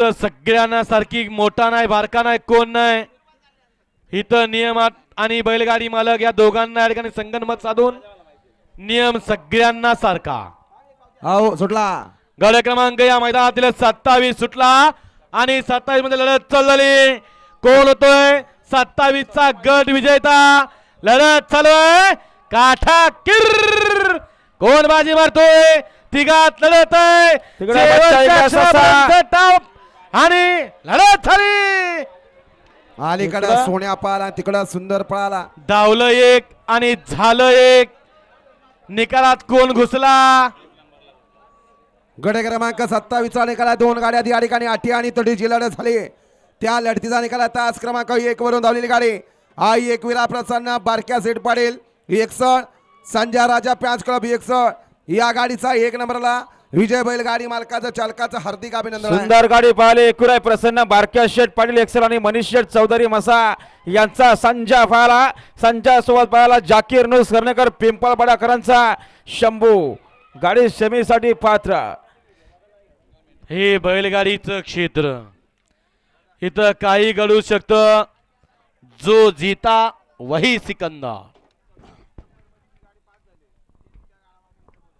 तर सगळ्यांना सारखी मोठा नाही बारका नाही कोण नाही. इथं नियमात आणि बैलगाडी मालक या दोघांना या ठिकाणी संगनमत साधून नियम सगळ्यांना सारखा. हो सुटला. गड क्रमांक या मैदानातील सत्तावीस सुटला आणि सत्तावीसमध्ये लढत चालली. कोण होतोय? सत्तावीस चा गट विजेता. लढत चालू आहे काठा किर. कोण बाजी मारतोय? तिघात लढत आहे. आणि लढत झाली. अलीकडं सोन्या पळाला तिकडं सुंदर पळाला धावलं एक आणि झालं एक. निकालात कोण घुसला? गडे क्रमांक सत्तावीसचा निकाला दोन गाड्या या ठिकाणी आठी आणि तडीची लढत झाली. त्या लढतीचा निकाला तास क्रमांक एक वरून धावलेली गाडी. आई एक विरा प्रसन्न बारक्या सीट पाडेल. एकसठ संजय राजा पॅच क्लब एकसठ या गाडीचा एक नंबरला विजय बैल गाडी मालकाचं चालकाचं हार्दिक अभिनंदन आहे. सुंदर गाडी पाहिली एकुराय प्रसन्न बारक्या शेठ पाटील एक्सेल आणि मनीष शेठ चौधरी मसा यांचा संजय पाहिला संजय सोबत पाहिला जाकीर नुस करणेकर पिंपळपाडाकरांचा शंभू. गाडी सेमीसाठी पात्र. हे बैलगाडीचं क्षेत्र. इथं काही घडू शकतं. जो जीता वही सिकंदर.